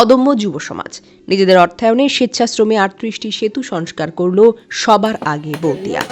অদম্য যুব সমাজ। নিজেদের অর্থায়নে স্বেচ্ছাশ্রমে আটত্রিশটি সেতু সংস্কার করল সবার আগে বলতিয়া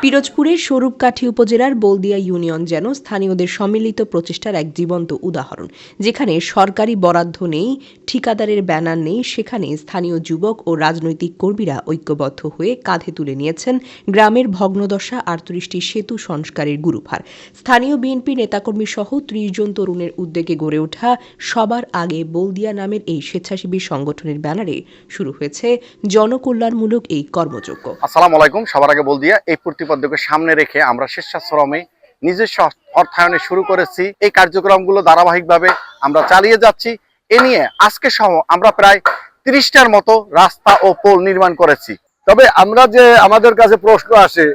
পিরোজপুরের স্বরূপকাঠি উপজেলার বলদিয়া ইউনিয়ন যেন স্থানীয়দের সম্মিলিত প্রচেষ্টার এক জীবন্ত উদাহরণ। যেখানে সরকারি বরাদ্দ নেই, ঠিকাদারের ব্যানার নেই, সেখানে স্থানীয় যুবক ও রাজনৈতিক কর্মীরা ঐক্যবদ্ধ হয়ে কাঁধে তুলে নিয়েছেন গ্রামের ভগ্নদশা আটত্রিশটি সেতু সংস্কারের গুরুভার। স্থানীয় বিএনপি নেতাকর্মী সহ ত্রিশ জন তরুণের উদ্যোগে গড়ে ওঠা সবার আগে বলদিয়া নামের এই স্বেচ্ছাসেবী সংগঠনের ব্যানারে শুরু হয়েছে জনকল্যাণমূলক এই কর্মযজ্ঞ। আসসালামু আলাইকুম, সবার আগে বল দিয়া, এই প্রতিপাদ্যকে সামনে রেখে আমরা স্বেচ্ছাশ্রমে নিজস্ব অর্থায়নে শুরু করেছি। এই কার্যক্রমগুলো ধারাবাহিকভাবে আমরা চালিয়ে যাচ্ছি। এ নিয়ে আজকে সহ আমরা প্রায় তিরিশটার মতো রাস্তা ও পোল নির্মাণ করেছি। তবে আমরা যে আমাদের কাছে প্রশ্ন আসে,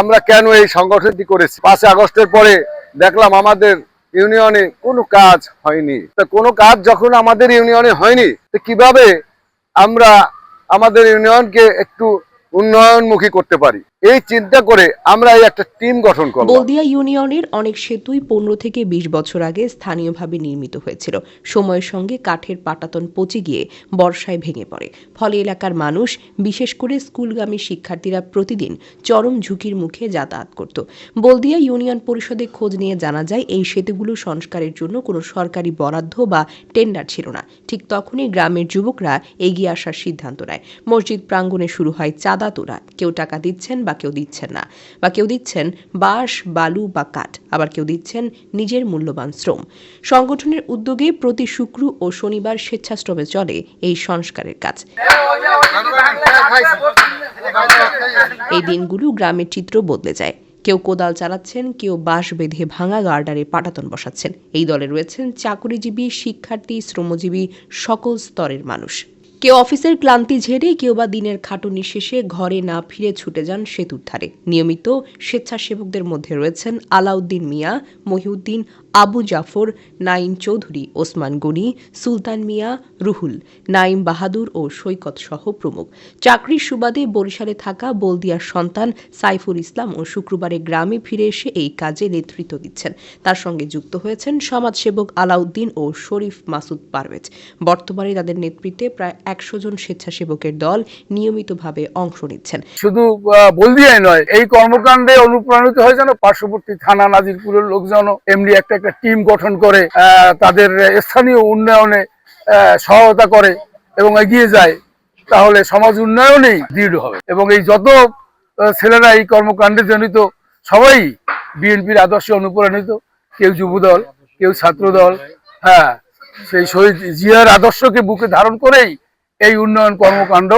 আমরা কেন এই সংগঠনটি করেছি? পাঁচই আগস্টের পরে দেখলাম আমাদের ইউনিয়নে কোনো কাজ হয়নি। তা কোনো কাজ যখন আমাদের ইউনিয়নে হয়নি, তো কীভাবে আমরা আমাদের ইউনিয়নকে একটু উন্নয়নমুখী করতে পারি। এই চিন্তা করে আমরা এই একটা টিম গঠন করব বলদিয়া ইউনিয়নের অনেক সেতুই পনেরো থেকে বিশ বছর আগে স্থানীয়ভাবে নির্মিত হয়েছিল। সময়ের সঙ্গে কাঠের পাটাতন পচে গিয়ে বর্ষায় ভেঙে পড়ে। ফলে এলাকার মানুষ, বিশেষ করে স্কুলগামী শিক্ষার্থীরা প্রতিদিন চরম ঝুঁকির মুখে যাতায়াত করত। বলদিয়া ইউনিয়ন পরিষদে খোঁজ নিয়ে জানা যায়, এই সেতুগুলো সংস্কারের জন্য কোনো সরকারি বরাদ্দ বা টেন্ডার ছিল না। ঠিক তখনই গ্রামের যুবকরা এগিয়ে আসার সিদ্ধান্ত নেয়। মসজিদ প্রাঙ্গণে শুরু হয় চাঁদা তোলা কেউ টাকা দিচ্ছেন বা কেউ দিচ্ছেন না। বা কেউ দিচ্ছেন বাঁশ, বালু বা কাঠ। আবার কেউ দিচ্ছেন নিজের মূল্যবান শ্রম। সংগঠনের উদ্যোগে প্রতি শুক্র ও শনিবার স্বেচ্ছাশ্রমে চলে এই সংস্কারের কাজ। এই দিনগুলো গ্রামের চিত্র বদলে যায়। কেউ কোদাল চালাচ্ছেন, কেউ বাঁশ বেঁধে ভাঙা গার্ডারে পাটাতন বসাচ্ছেন। এই দলে রয়েছেন চাকরিজীবী, শিক্ষার্থী, শ্রমজীবী সকল স্তরের মানুষ। কেউ অফিসের ক্লান্তি ঝেড়ে, কেউ বা দিনের খাটুনি শেষে ঘরে না ফিরে ছুটে যান সেতুর ধারে। নিয়মিত স্বেচ্ছাসেবকদের মধ্যে রয়েছেন আলাউদ্দিন মিয়া, মহিউদ্দিন আবু জাফর নাইম চৌধুরী, ওসমান গনি, সুলতান মিয়া, রুহুল নাইম বাহাদুর ও সৈকত সহ প্রমুখ। চাকরির সুবাদে বরিশালে থাকা বলদিয়ার সন্তান সাইফুল ইসলাম ও শুক্রবারে গ্রামে ফিরে এসে এই কাজে নেতৃত্ব দিচ্ছেন। তার সঙ্গে যুক্ত হয়েছেন সমাজসেবক আলাউদ্দিন ও শরীফ মাসুদ পারভেজ। বর্তমানে তাদের নেতৃত্বে প্রায় একশো জন স্বেচ্ছাসেবকের দল নিয়মিতভাবে অংশ নিচ্ছেন। শুধু আহ, বলদিয়াই নয় এই কর্মকাণ্ডে অনুপ্রাণিত হয়ে যেন পার্শ্ববর্তী থানা নাজিরপুরের লোকজন এমনি একটা একটা টিম গঠন করে তাদের স্থানীয় উন্নয়নে সহায়তা করে এবং এগিয়ে যায় তাহলে সমাজ উন্নয়নেই দৃঢ় হবে। এবং এই যত ছেলেরা এই কর্মকাণ্ডে জনিত সবাই বিএনপির আদর্শে অনুপ্রাণিত। কেউ যুবদল কেউ ছাত্রদল হ্যাঁ সেই শহীদ জিয়ার আদর্শকে বুকে ধারণ করেই এই উন্নয়ন কর্মকাণ্ড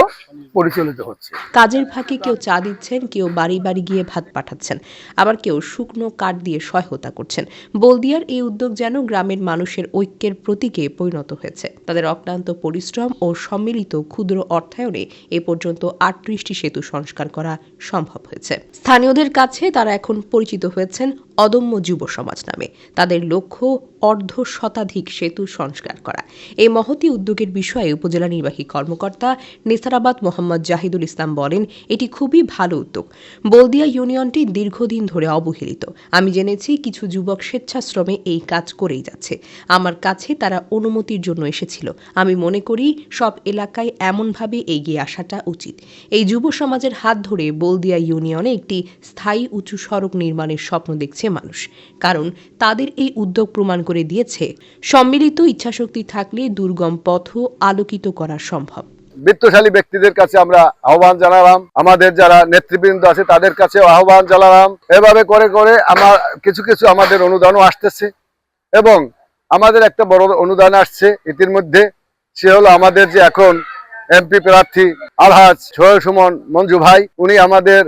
পরিচালিত হচ্ছে। কাজের ফাঁকে কেউ চা দিচ্ছেন, কেউ বাড়ি বাড়ি গিয়ে ভাত পাঠাচ্ছেন, আবার কেউ শুকনো কাঠ দিয়ে সহায়তা করছেন। বলদিয়ার এই উদ্যোগ যেন গ্রামের মানুষের ঐক্যের প্রতীকে পরিণত হয়েছে। তাদের অক্লান্ত পরিশ্রম ও সম্মিলিত ক্ষুদ্র অর্থায়নে এ পর্যন্ত আটত্রিশটি সেতু সংস্কার করা সম্ভব হয়েছে। স্থানীয়দের কাছে তারা এখন পরিচিত হয়েছেন অদম্য যুব সমাজ নামে। তাদের লক্ষ্য, অর্ধ শতাধিক সেতু সংস্কার করা। এই মহতি উদ্যোগের বিষয়ে উপজেলা নির্বাহী কর্মকর্তা নেসারাবাদ মোহাম্মদ জাহিদুল ইসলাম বলেন, এটি খুবই ভালো উদ্যোগ। বলদিয়া ইউনিয়নটি দীর্ঘদিন ধরে অবহেলিত। আমি জেনেছি কিছু যুবক স্বেচ্ছাশ্রমে এই কাজ করেই যাচ্ছে। আমার কাছে তারা অনুমতির জন্য এসেছিল। আমি মনে করি, সব এলাকায় এমনভাবে এগিয়ে আসাটা উচিত। এই যুব সমাজের হাত ধরে বলদিয়া ইউনিয়নে একটি স্থায়ী উঁচু সড়ক নির্মাণের স্বপ্ন দেখছে। মানুষ। কারণ তাদের এই উদ্যোগ প্রমাণ করে দিয়েছে, সম্মিলিত ইচ্ছাশক্তি থাকলে দুর্গম পথও আলোকিত করা সম্ভব। বিত্তশালী ব্যক্তিদের কাছে আমরা আহ্বান জানালাম। আমাদের যারা নেতৃবৃন্দ আছে, তাদের কাছে আহ্বান জানালাম। এভাবে করে করে আমার, কিছু কিছু আমাদের অনুদানও আসতেছে। এবং আমাদের একটা বড় অনুদান আসছে ইতিমধ্যে। সে হলো আমাদের যে এখন এমপি প্রার্থী আলহাজ সোহেল সুমন মঞ্জু ভাই। উনি আমাদের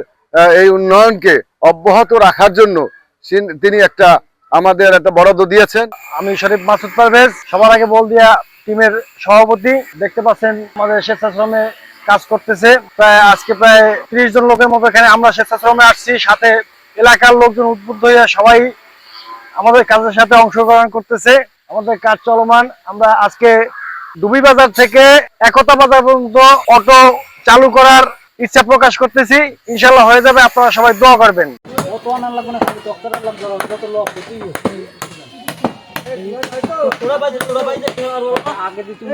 এই উন্নয়নকে অব্যাহত রাখার জন্য তিনি একটা আমাদের একটা বরাদ্দ দিয়েছেন। আমি শরীফ মাসুদ পারভেজ, সবার আগে বল দিয়া টিমের সভাপতি। দেখতে পাচ্ছেন আমাদের স্বেচ্ছাশ্রমে কাজ করতেছে। প্রায় আজকে প্রায় ত্রিশ জন লোকের মতো এখানে আমরা স্বেচ্ছাশ্রমে আসছি। সাথে এলাকার লোকজন উদ্বুদ্ধ হয়ে সবাই আমাদের কাজের সাথে অংশগ্রহণ করতেছে। আমাদের কাজ চলমান। আমরা আজকে ডুবি বাজার থেকে একতা বাজার পর্যন্ত অটো চালু করার ইচ্ছা প্রকাশ করতেছি। ইনশাল্লাহ হয়ে যাবে। আপনারা সবাই দোয়া করবেন। তো আনার লাগবে না ডক্টর লাগবে যত লোক তুই আগে দিতে